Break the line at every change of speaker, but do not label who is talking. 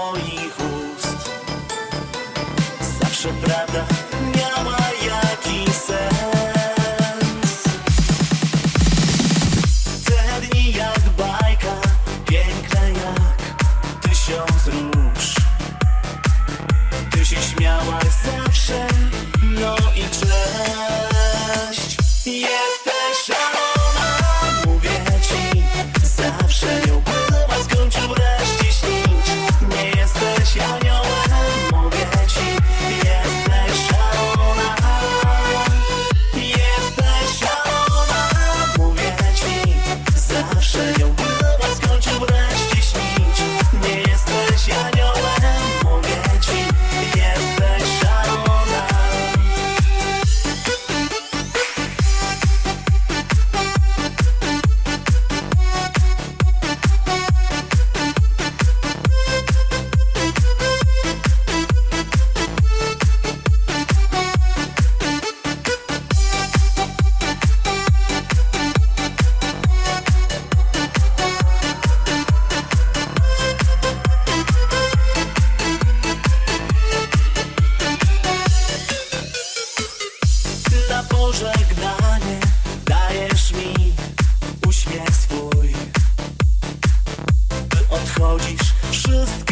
moich ust. Zawsze prawda miała jakiś sens. Te dni jak bajka, piękne jak tysiąc róż. Ty się śmiałaś chodzisz Wszystko